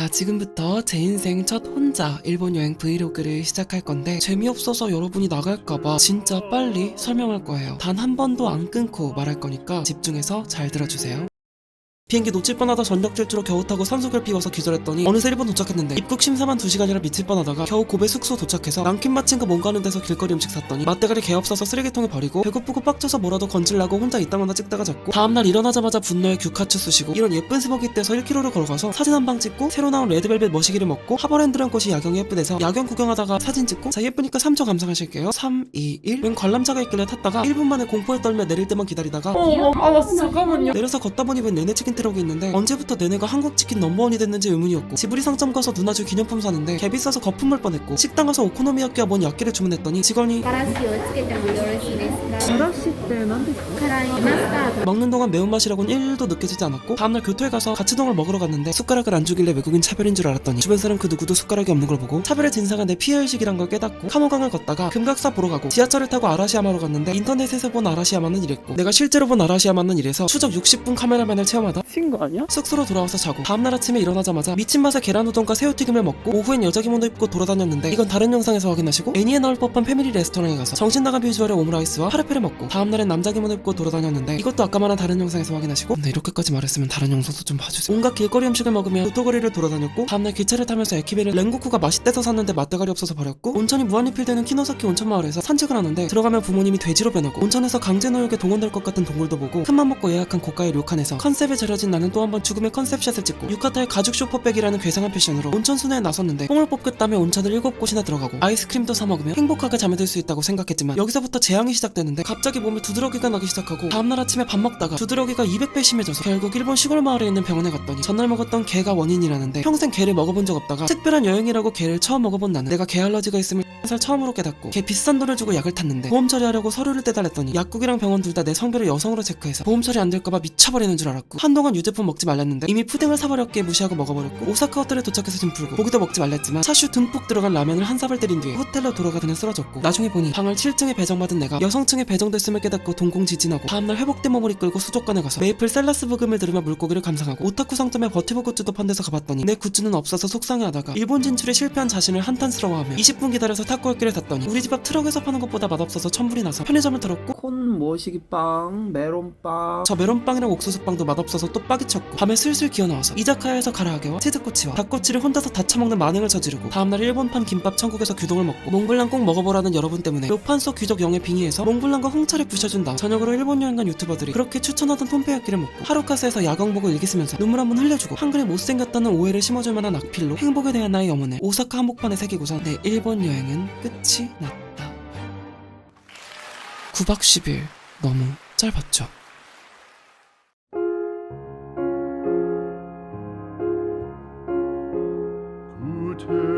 자, 지금부터 제 인생 첫 혼자 일본 여행 브이로그를 시작할 건데 재미없어서 여러분이 나갈까봐 진짜 빨리 설명할 거예요. 단 한 번도 안 끊고 말할 거니까 집중해서 잘 들어주세요. 비행기 놓칠 뻔하다 전력 질주로 겨우 타고 산소결 피워서 기절했더니 어느새 일본 도착했는데 입국 심사만 2시간이라 미칠 뻔하다가 겨우 고베 숙소 도착해서 남킨 마친 거 뭔가 하는 데서 길거리 음식 샀더니 맛대가리 개 없어서 쓰레기통에 버리고 배고프고 빡쳐서 뭐라도 건질라고 혼자 이따마다 찍다가 잡고 다음날 일어나자마자 분노에 규카츠 쑤시고 이런 예쁜 스모기 떼서 1km를 걸어가서 사진 한 방 찍고 새로 나온 레드벨벳 머시기를 먹고 하버랜드란 곳이 야경이 예쁘대서 야경 구경하다가 사진 찍고 자 예쁘니까 3초 감상하실게요 3, 2, 1 웬 관람차가 있길래 탔다가 1분 만에 공포에 떨며 내릴 때만 기다리다가 어머, 아, 나 진짜 잠깐만요. 내려서 걷다 보니 웬 내내 치킨 파티라고 있는데 언제부터 내내가 한국 치킨 넘버원이 됐는지 의문이었고 지브리 상점 가서 누나주 기념품 사는데 개 비싸서 거품 물 뻔했고 식당 가서 오코노미야끼와 뭔 야끼를 주문했더니 직원이 먹는 동안 매운맛이라고는 1도 느껴지지 않았고 다음날 교토에 가서 가츠동을 먹으러 갔는데 숟가락을 안 주길래 외국인 차별인 줄 알았더니 주변 사람 그 누구도 숟가락이 없는 걸 보고 차별의 진상은 내 피해의식이란 걸 깨닫고 카모강을 걷다가 금각사 보러 가고 지하철을 타고 아라시야마로 갔는데 인터넷에서 본 아라시야마는 이랬고 내가 실제로 본 아라시야마는 이래서 추적 60분 카메라맨을 체험하다 친구 아니야? 숙소로 돌아와서 자고 다음날 아침에 일어나자마자 미친 맛의 계란 우동과 새우튀김을 먹고 오후엔 여자 기모노 입고 돌아다녔는데 이건 다른 영상에서 확인하시고 애니에 나올 법한 패밀리 레스토랑에 가서 정신 나간 비주얼의 오므라이스와 파르페를 먹고 다음날엔 남자 기모노 입고 돌아다녔는데 이것도 아까 말한 다른 영상에서 확인하시고 네 이렇게까지 말했으면 다른 영상도 좀 봐주세요 온갖 길거리 음식을 먹으며 도토거리를 돌아다녔고 다음날 기차를 타면서 에키베를 랭고쿠가 맛있대서 샀는데 맛대가리 없어서 버렸고 온천이 무한리필되는 키노사키 온천마을에서 산책을 하는데 들어가면 부모님이 돼지로 변하고 온천에서 강제노역에 동원될 것 같은 동굴도 보고 큰맘 먹고 예약한 고가의 료칸에서 컨셉에 절여진 나는 또 한 번 죽음의 컨셉샷을 찍고 유카타의 가죽 쇼퍼백이라는 괴상한 패션으로 온천 순회에 나섰는데 뽕을 뽑겠다며 온천을 일곱 곳이나 들어가고 아이스크림도 사 먹으며 행복하게 잠에 들 수 있다고 생각했지만 여기서부터 재앙이 시작되는데 갑자기 몸에 두드러기가 나기 시작하고 다음날 아침에 밥 먹다가 두드러기가 200배 심해져서 결국 일본 시골 마을에 있는 병원에 갔더니 전날 먹었던 게가 원인이라는데 평생 게를 먹어본 적 없다가 특별한 여행이라고 게를 처음 먹어본 나는 내가 게 알러지가 있음을 살 처음으로 깨닫고 게 비싼 돈을 주고 약을 탔는데 보험 처리하려고 서류를 떼달랬더니 약국이랑 병원 둘 다 내 성별을 여성으로 체크해서 보험 처리 안 될까봐 미쳐버리는 줄 알았고 한동안 유제품 먹지 말랬는데 이미 푸딩을 사버렸기에 무시하고 먹어버렸고 오사카 호텔에 도착해서 짐 풀고 고기도 먹지 말랬지만 차슈 듬뿍 들어간 라면을 한 사발 때린 뒤에 호텔로 돌아가 그냥 쓰러졌고 나중에 보니 방을 7층에 배정받은 내가 여성층에 배정됐음을 깨닫고 동공 지진하고 다음날 회복된 몸을 이끌고 수족관에 가서 메이플 셀라스 부금을 들으며 물고기를 감상하고 오타쿠 상점에 버티버 굿즈도 판 데서 가봤더니 내 굿즈는 없어서 속상해하다가 일본 진출에 실패한 자신을 한탄스러워하며 20분 기다려서 탁구할기를 탔더니 우리 집 앞 트럭에서 파는 것보다 맛없어서 천불이 나서 편의점을 털었고 콘 모시기빵, 메론빵. 저 메론빵이랑 옥수수빵도 맛없어서 또 빠기쳤고 밤에 슬슬 기어나와서 이자카야에서 가라아게와 치즈꼬치와 닭꼬치를 혼자서 다 처먹는 만행을 저지르고 다음날 일본판 김밥 천국에서 규동을 먹고 몽블랑 꼭 먹어보라는 여러분 때문에 묘판소 귀족 영에 빙의해서 몽블랑과 홍차를 부셔준 다음 저녁으로 일본 여행 간 유튜버들이 그렇게 추천하던 톰페야끼를 먹고 하루카스에서 야경 보고 일기 쓰면서 눈물 한 번 흘려주고 한글에 못생겼다는 오해를 심어줄 만한 악필로 행복에 대한 나의 염원을 오사카 한복판에 새기고선 내 일본 여행은 끝이 났다. 9박 10일 너무 짧았죠 to